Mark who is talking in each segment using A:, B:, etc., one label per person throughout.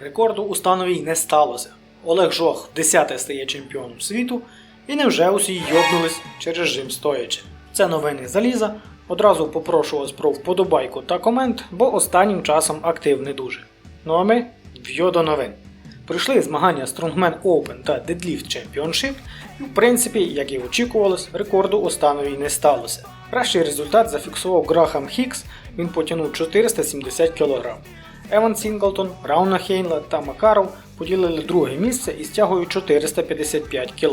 A: Рекорду у становій не сталося. Олег Жох 10 стає чемпіоном світу, і невже усі йобнулись через жим стоячи. Це новини заліза. Одразу попрошу вас про вподобайку та комент, бо останнім часом актив не дуже. Ну а ми в'йо до новин. Прийшли змагання Strongman Open та Deadlift Championship, і в принципі, як і очікувалось, рекорду у становій не сталося. Кращий результат зафіксував Грахам Хікс, він потягнув 470 кг. Еван Сінглтон, Рауна Хейнла та Макаров поділили друге місце із тягою 455 кг.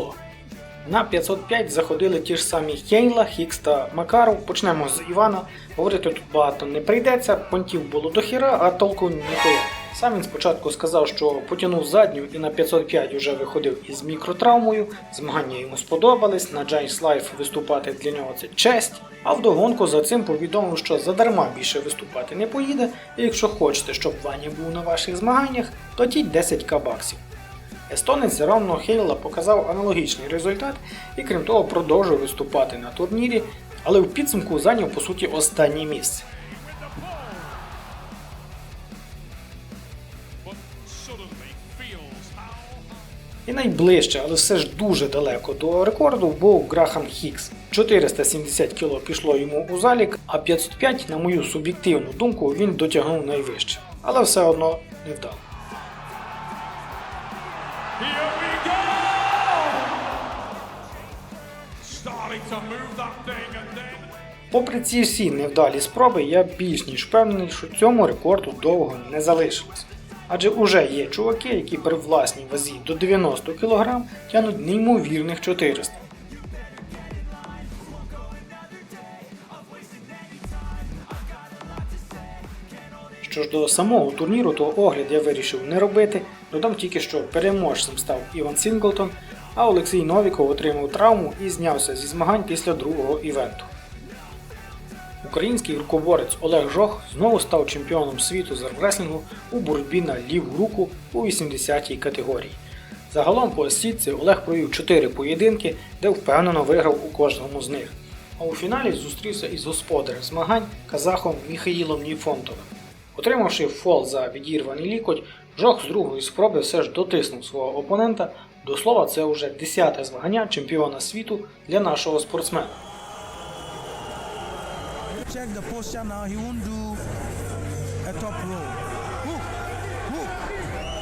A: На 505 заходили ті ж самі Хейнла, Хікс та Макаров. Почнемо з Івана. Говорити тут багато не прийдеться, понтів було до хіра, а толку ніхуя. Сам він спочатку сказав, що потягнув задню і на 505 вже виходив із мікротравмою. Змагання йому сподобались, на Giants Life виступати для нього це честь. А вдогонку за цим повідомив, що задарма більше виступати не поїде, і якщо хочете, щоб Ваня був на ваших змаганнях, платіть 10к баксів. Естонець Ромно Хейла показав аналогічний результат і крім того продовжив виступати на турнірі, але в підсумку зайняв по суті останнє місце. І найближче, але все ж дуже далеко до рекорду був Грахам Хікс. 470 кг пішло йому у залік, а 505, на мою суб'єктивну думку, він дотягнув найвище. Але все одно не вдало. Попри ці всі невдалі спроби, я більш ніж впевнений, що цьому рекорду довго не залишилось. Адже уже є чуваки, які при власній вазі до 90 кг тянуть неймовірних 400. Що ж до самого турніру, то огляд я вирішив не робити. Додам тільки, що переможцем став Іван Сінглтон, а Олексій Новіков отримав травму і знявся зі змагань після другого івенту. Український рукоборець Олег Жох знову став чемпіоном світу з армреслінгу у боротьбі на ліву руку у 80-й категорії. Загалом по сітці Олег провів 4 поєдинки, де впевнено виграв у кожному з них. А у фіналі зустрівся із господарем змагань казахом Міхаїлом Ніфонтовим. Отримавши фол за відірваний лікоть, Жох з другої спроби все ж дотиснув свого опонента. До слова, це вже 10-те змагання чемпіона світу для нашого спортсмена.
B: Check the posture now. He won't do a top roll. Hook, hook,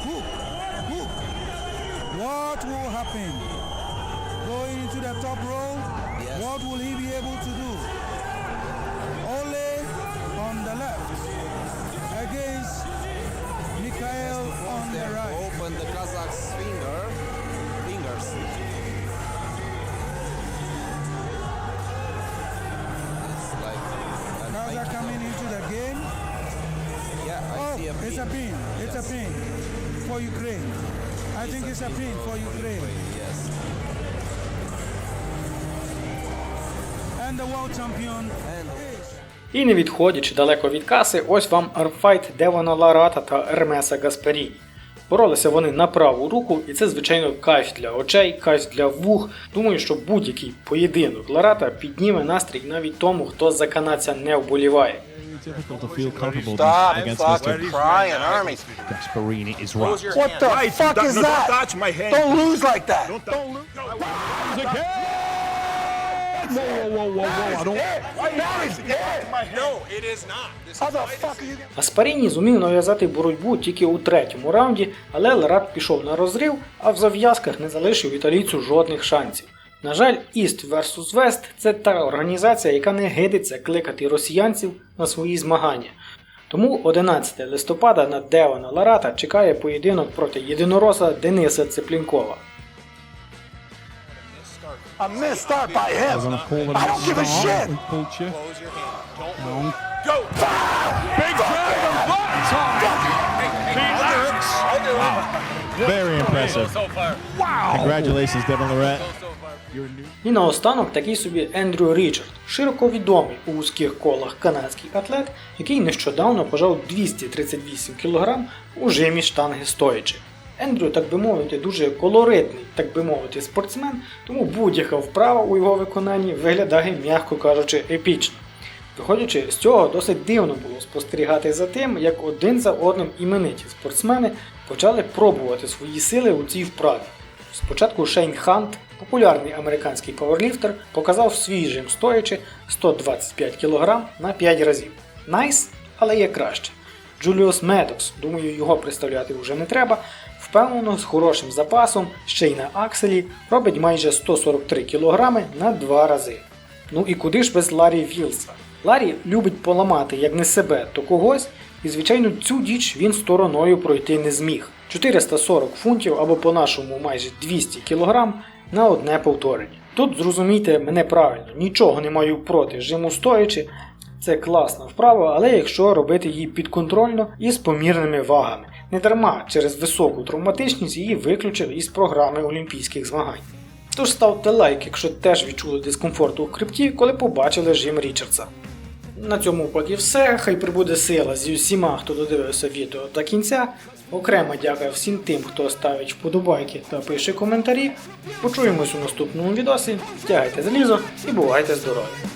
B: hook, hook. What will happen? Going into the top roll, what will he be able to do? Ole on the left against Mikhail on the right.
C: Open the Kazakh's finger,
B: game.
C: Yeah, I
B: Oh,
C: see a
B: it's a pin. It's a pin for Ukraine. I think it's a pin for Ukraine.
C: Yes.
B: And the world champion
C: And
A: І не відходячи далеко від каси, ось вам армфайт Девона Ларата та Ермеса Гаспаріні. Боролися вони на праву руку, і це, звичайно, кайф для очей, кайф для вух. Думаю, що будь-який поєдинок Ларата підніме настрій навіть тому, хто за канадця не вболіває.
D: Difficult to feel comfortable against Mr.
C: crying, Army.
D: Gasparini is right.
E: What the
C: Right.
E: fuck is
F: no,
E: that?
F: Don't touch my hand.
E: Don't lose like that.
F: Don't, don't lose.
D: Whoa, whoa, whoa, whoa, whoa! I don't.
E: That is it.
C: No, it is not. This
E: How the fuck are you?
A: Аспаріні зумів нав'язати боротьбу тільки у третьому раунді, але Ларат пішов на розрив, а в зав'язках не залишив італійцю жодних шансів. На жаль, East vs West – це та організація, яка не гидиться кликати росіянців на свої змагання. Тому 11 листопада на Девона Ларата чекає поєдинок проти єдинороса Дениса Цеплінкова.
E: A by him.
D: I
E: don't give a shit.
F: Go. Big.
D: Very impressive. Congratulations, Devon Lorette.
A: І наостанок такий собі Ендрю Річард, широко відомий у вузьких колах канадський атлет, який нещодавно пожав 238 кг у жимі штанги стоячи. Ендрю, так би мовити, дуже колоритний, так би мовити, спортсмен, тому будь-яка вправа у його виконанні виглядає, м'яко кажучи, епічно. Виходячи з цього, досить дивно було спостерігати за тим, як один за одним імениті спортсмени почали пробувати свої сили у цій вправі. Спочатку Шейн Хант, популярний американський пауерліфтер, показав свій жим стоячи 125 кг на 5 разів. Найс, але є краще. Джуліус Медокс, думаю, його представляти вже не треба, впевнено з хорошим запасом ще й на акселі робить майже 143 кг на 2 рази. Ну і куди ж без Ларі Вілса? Ларі любить поламати як не себе, то когось, і звичайно цю діч він стороною пройти не зміг. 440 фунтів або по-нашому майже 200 кг на одне повторення. Тут зрозумійте мене правильно, нічого не маю проти жиму стоячи. Це класна вправа, але якщо робити її підконтрольно і з помірними вагами. Не дарма через високу травматичність її виключили із програми Олімпійських змагань. Тож ставте лайк, якщо теж відчули дискомфорт у хребті, коли побачили жим Річардса. На цьому поки все. Хай прибуде сила зі всіма, хто додивився відео до кінця. Окремо дякую всім тим, хто ставить вподобайки та пише коментарі. Почуємось у наступному відосі. Втягайте залізо і бувайте здорові!